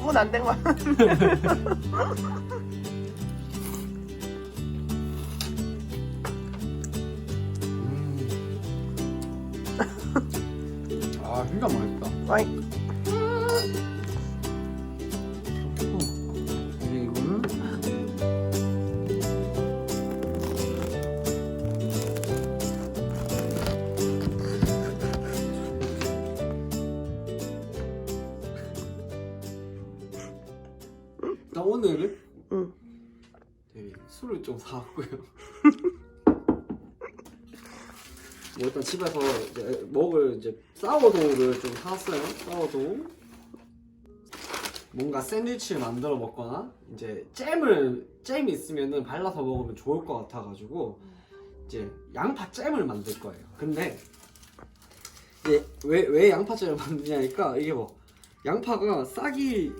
5분 안 된 거야. 아 진짜 맛있다. 아이, 오늘 응. 술을 좀 사왔고요. 뭐 일단 집에서 이제 먹을 이제 사워도우를 좀 사왔어요. 사워도우. 뭔가 샌드위치를 만들어 먹거나 이제 잼을 잼이 있으면은 발라서 먹으면 좋을 것 같아가지고 이제 양파 잼을 만들 거예요. 근데 이제 왜 왜 양파 잼을 만드냐니까 이게 뭐 양파가 싹이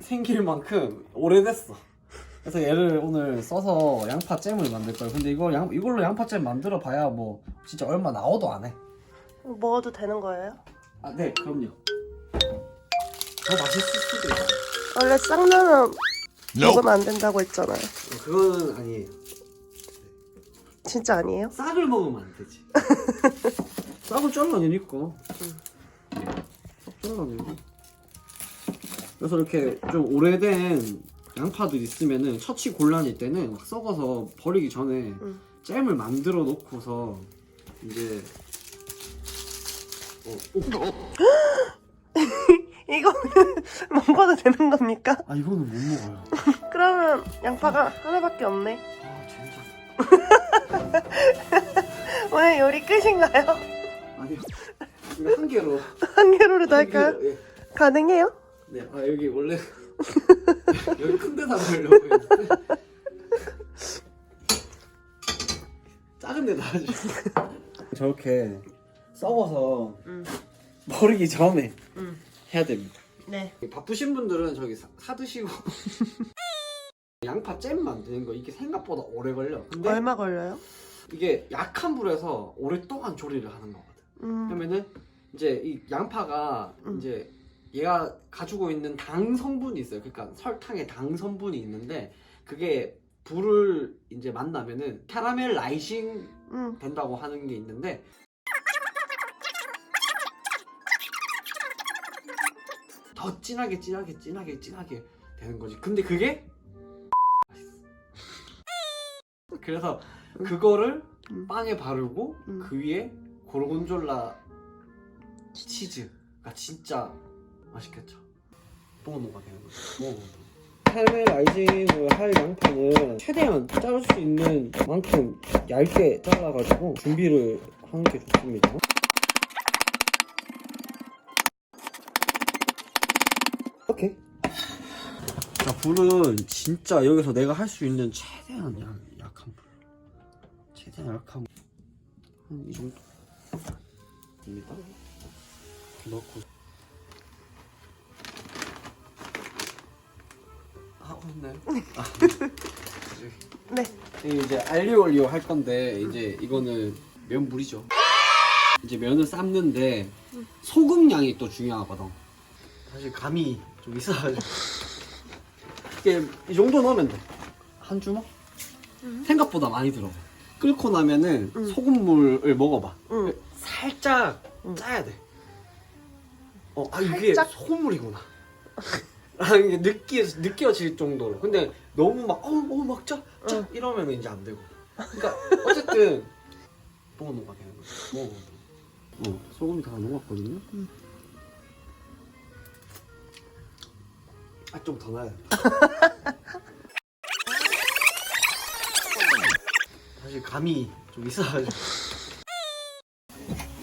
생길 만큼 오래됐어. 그래서 얘를 오늘 써서 양파 잼을 만들 거예요. 근데 이거 양, 이걸로 양파 잼 만들어 봐야 뭐 진짜 얼마 나오도 안 해. 먹어도 되는 거예요? 아, 네, 그럼요. 더 맛있을 수도 있어. 원래 쌍면은 먹으면 안 된다고 했잖아요. 그거는 아니에요. 진짜 아니에요? 싹을 먹으면 안 되지. 싹을 잘라내니까. 싹 잘라내고. 그래서 이렇게 좀 오래된 양파들 있으면은 처치 곤란일 때는 막 썩어서 버리기 전에 응. 잼을 만들어 놓고서 이제 어, 오. 이거 먹어도 되는 겁니까? 아 이거는 못 먹어요. 그러면 양파가 하나밖에 없네. 아 진짜. 오늘 요리 끝인가요? 아니요. 이거 한 개로. 한 개로라도 할까요? 한 개로, 예. 가능해요? 네, 아 여기 원래 여기 큰 데다 넣으려고 했는데 작은 데다 하지. 저렇게 썩어서 응. 버리기 전에 응. 해야 됩니다. 네. 바쁘신 분들은 저기 사, 사 드시고 양파 잼 만드는 거 이게 생각보다 오래 걸려. 근데 얼마 걸려요? 이게 약한 불에서 오랫동안 조리를 하는 거거든. 음. 그러면은 이제 이 양파가 음. 이제 얘가 가지고 있는 당 성분이 있어요. 그러니까 설탕에 당 성분이 있는데 그게 불을 이제 만나면은 캐러멜 라이싱 음. 된다고 하는 게 있는데 더 진하게 진하게 진하게 진하게 되는 거지. 근데 그게. 그래서 그거를 음. 빵에 바르고 음. 그 위에 고르곤졸라 치즈가 진짜 맛있겠죠. 뽕노가 되는 거죠. 뭐. 카라멜 라이징을 할 양파는 최대한 자를 수 있는 만큼 얇게 잘라가지고 준비를 하는 게 좋습니다. 오케이. 자, 불은 진짜 여기서 내가 할 수 있는 최대한 약, 약한 불. 최대한 약한 불. 한이 정도. 입니다. 넣고. 아, 네. 이게 이제 알리오 올리오 할 건데 이제 이거는 면물이죠. 이제 면을 삶는데 소금 양이 또 중요하거든. 사실 감이 좀 있어가지고 이게 이 정도 넣으면 돼. 한 주먹? 생각보다 많이 들어. 끓고 나면은 음. 소금물을 먹어봐. 음. 살짝 음. 짜야 돼. 어, 아 이게 살짝? 소금물이구나. 아 이게 느끼 느껴질 정도로. 근데 너무 막 어, 어, 막 짜, 짜 응. 이러면 이제 안 되고. 그러니까 어쨌든 먹어 녹아 되는 거지. 먹어. 어, 소금 다 녹았거든요. 음. 아좀더 돼. 사실 감이 좀 있어가지고.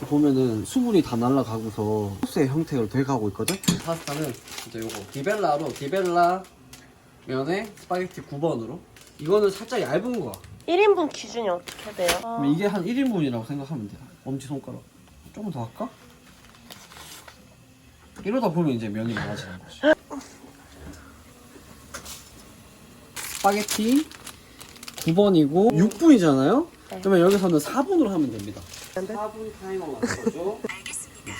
보면은 수분이 다 날아가고서 소스의 형태로 돼가고 있거든? 파스타는 이제 요거 디벨라로 디벨라 면에 스파게티 9번으로 이거는 살짝 얇은 거야 1인분 기준이 어떻게 돼요? 그럼 이게 한 1인분이라고 생각하면 돼 엄지손가락 조금 더 할까? 이러다 보면 이제 면이 많아지는 거지 스파게티 9번이고 6분이잖아요? 네. 그러면 여기서는 4분으로 하면 됩니다? 4분 타이머 맞춰줘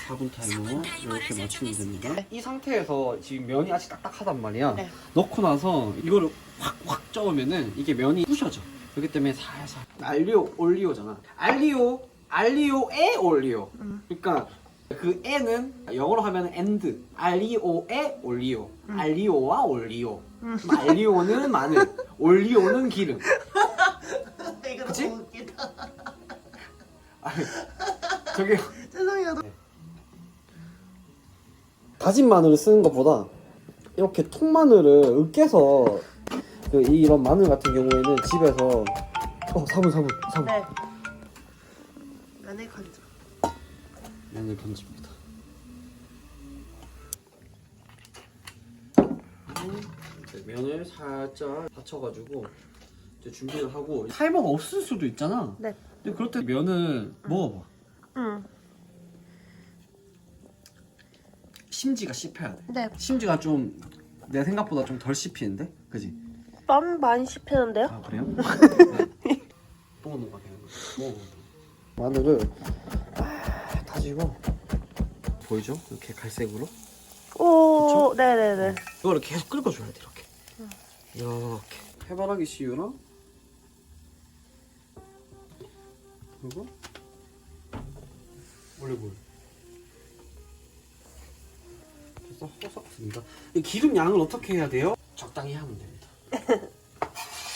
4분 타이머 이렇게 맞추면 됩니다. 이 상태에서 지금 면이 아직 딱딱하단 말이야. 네. 넣고 나서 이거를 확확 저으면은 이게 면이 부셔져. 그렇기 때문에 살살 알리오 올리오잖아. 알리오 알리오에 올리오. 그러니까 그 에는 영어로 하면 엔드. 알리오에 올리오. 알리오와 올리오. 그럼 알리오는 마늘, 올리오는 기름. 이거 그치? 너무 웃기다. 아니, 저기 죄송해요. 다진 마늘을 쓰는 것보다 이렇게 통마늘을 으깨서 그 이런 마늘 같은 경우에는 집에서 어 4분 4분 4분 네. 안에 건져. 면을 건집니다. 이제 면을 살짝 받쳐가지고 이제 준비를 하고 타이머가 없을 수도 있잖아. 네. 근데 때 면을 먹어봐. 응. 심지가 씹혀야 돼. 네. 심지가 좀 내 생각보다 좀 덜 씹히는데, 그지? 땀 많이 씹히는데요? 아 그래요? 뽕 먹어 그냥 먹어. 마늘을 아, 다지고 보이죠? 이렇게 갈색으로. 오, 네네네. 이거를 계속 끓여줘야 돼 이렇게 이렇게 해바라기 씨유랑 그리고 올리브오일 그래서 이 기름 양을 어떻게 해야 돼요? 적당히 하면 됩니다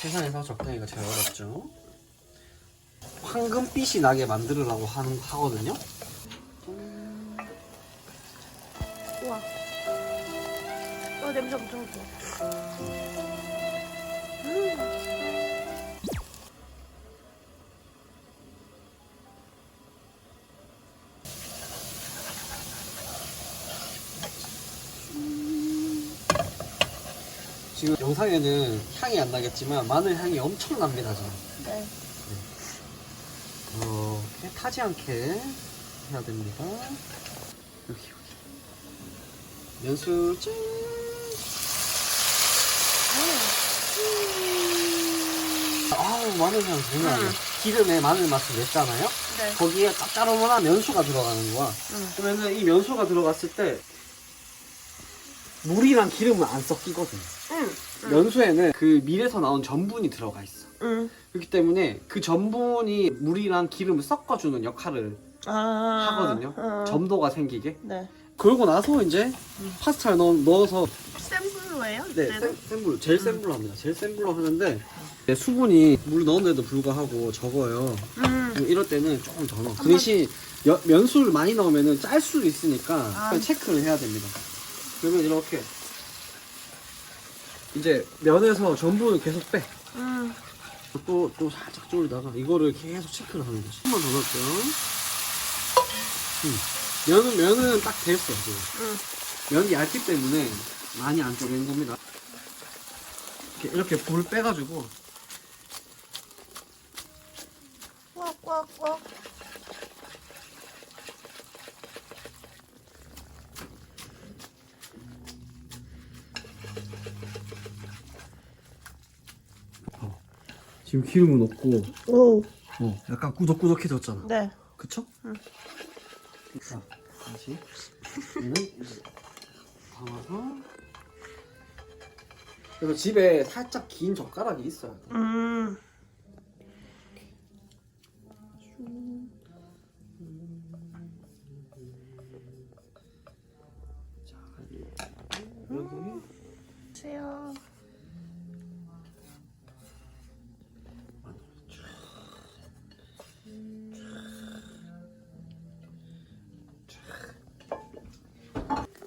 세상에서 적당히가 제일 어렵죠 황금빛이 나게 만들으라고 하는, 하거든요 우와. 어, 냄새 엄청 좋아. 지금 영상에는 향이 안 나겠지만 마늘 향이 엄청 납니다 지금 네. 이렇게 타지 않게 해야 됩니다. 여기 여기. 면수 짠. 아우 마늘 향 장난 아니야. 음. 기름에 마늘 맛을 냈잖아요. 네. 거기에 짭짤한 면수가 들어가는 거야. 응. 그러면은 이 면수가 들어갔을 때 물이랑 기름은 안 섞이거든. 응. 면수에는 그 밀에서 나온 전분이 들어가 있어. 응. 그렇기 때문에 그 전분이 물이랑 기름을 섞어주는 역할을 아. 하거든요. 어. 점도가 생기게. 네. 그러고 나서 이제 파스타를 넣, 넣어서 센 불로예요? 네? 센, 센 불, 제일 센 불로 합니다. 제일 센 불로 하는데 네, 수분이 물 넣었는데도 불구하고 적어요. 음. 뭐 이럴 때는 조금 더 넣어. 그 대신 여- 면수를 많이 넣으면 짤 수도 있으니까 아. 체크를 해야 됩니다. 그러면 이렇게 이제 면에서 전분을 계속 빼. 음. 또, 또 살짝 졸다가 이거를 계속 체크를 하는 거지. 한 번 더 넣을게요. 음. 면은, 면은 딱 됐어, 지금. 응. 면이 얇기 때문에 많이 안 쪼갠 겁니다. 이렇게, 이렇게 불 빼가지고 꽉꽉꽉. 지금 기름은 없고 오. 어, 약간 꾸덕꾸덕해졌잖아. 네. 그쵸? 응. 자, 다시 얘는 이제 담아서 그래서 집에 살짝 긴 젓가락이 있어야 돼. 음.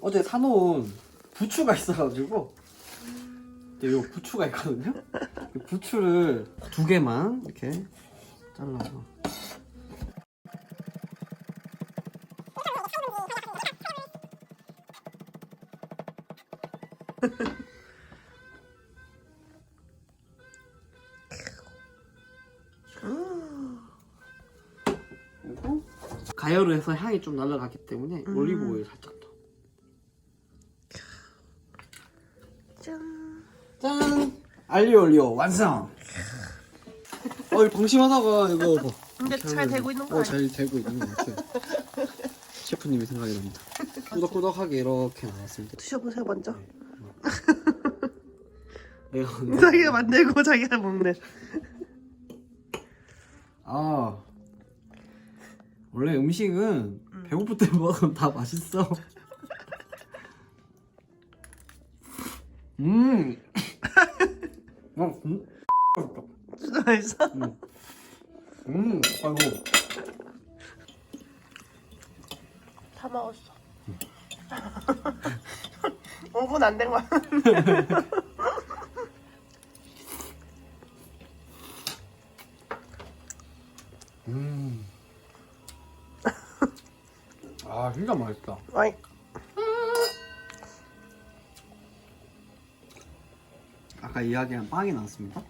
어제 사놓은 부추가 있어가지고 근데 요 부추가 있거든요. 이 부추를 두 개만 이렇게 잘라서 그리고 가열을 해서 향이 좀 날아가기 때문에 음. 올리브 오일 살짝 더. 짠. 짠! 알리오 올리오 완성! 어, 이거 방심하다가 이거 뭐. 근데 이렇게 잘 하면 되고 있는 거 어, 아니야? 잘 되고 있는 것 같아. 셰프님이 생각이 납니다. 꾸덕꾸덕하게 이렇게 나왔습니다. 드셔보세요 먼저. 내가 자기가 만들고 자기가 먹는. 아 원래 음식은 배고플 때 먹으면 다 맛있어. 음. 어, 음. 맛있다. 진짜 맛있어? 음. 음. 아이고. 다 먹었어. 5분 안 된 거야. 음. 아 진짜 맛있다. 아이, 이야기한 빵이 나왔습니다.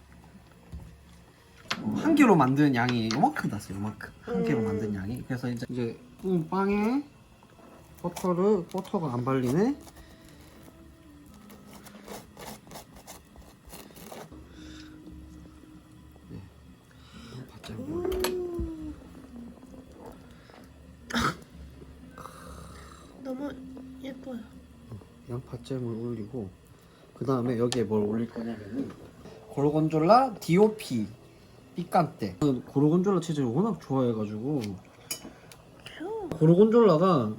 어, 한 개로 만든 양이 요만큼 났어요. 요만큼 한 개로 음. 만든 양이. 그래서 이제 이제 구운 빵에 버터를 버터가 안 발리네. 네. 바짝 너무 예뻐요. 양파잼을 올리고 그 다음에 여기에 뭘 올릴 거냐면은 고르곤졸라 DOP 삐깐떼 고르곤졸라 치즈를 워낙 좋아해가지고 고르곤졸라가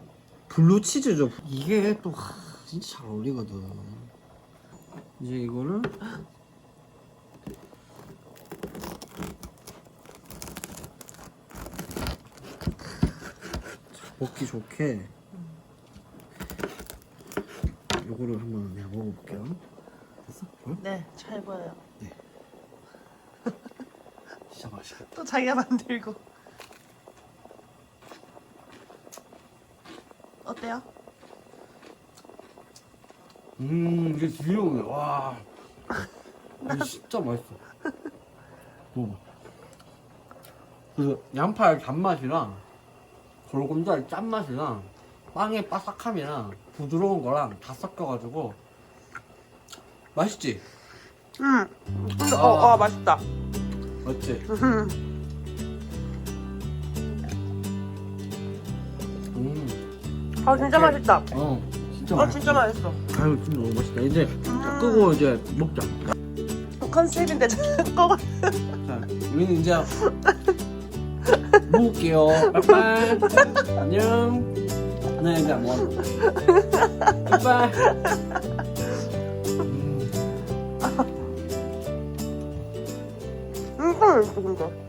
블루 치즈죠. 이게 또 하, 진짜 잘 어울리거든. 이제 이거를 먹기 좋게 요거를 한번 내가 먹어볼게요. 됐어? 보여? 네, 잘 보여요. 진짜 맛있겠다. 또 자기가 만들고. 어때요? 음, 이게 귀여우네. 와. 이게 진짜 맛있어. 먹어봐. 그 양파의 단맛이랑 골곤도의 짠맛이랑 빵의 바삭함이랑 부드러운 거랑 다 섞여가지고 맛있지? 응. 근데 아. 어, 어 맛있다. 맞지? 음. 음, 아 진짜 맛있다. 어, 진짜 아 맛있어. 진짜 맛있어. 아유, 진짜 너무 맛있다. 이제 다 끄고 이제 먹자. 컨셉인데 꺼봐. 자, 우리는 이제 먹을게요. 빠이빠이. 안녕. 네, 이제 뭐. 빠이빠이. 음, 진짜 맛있어 근데.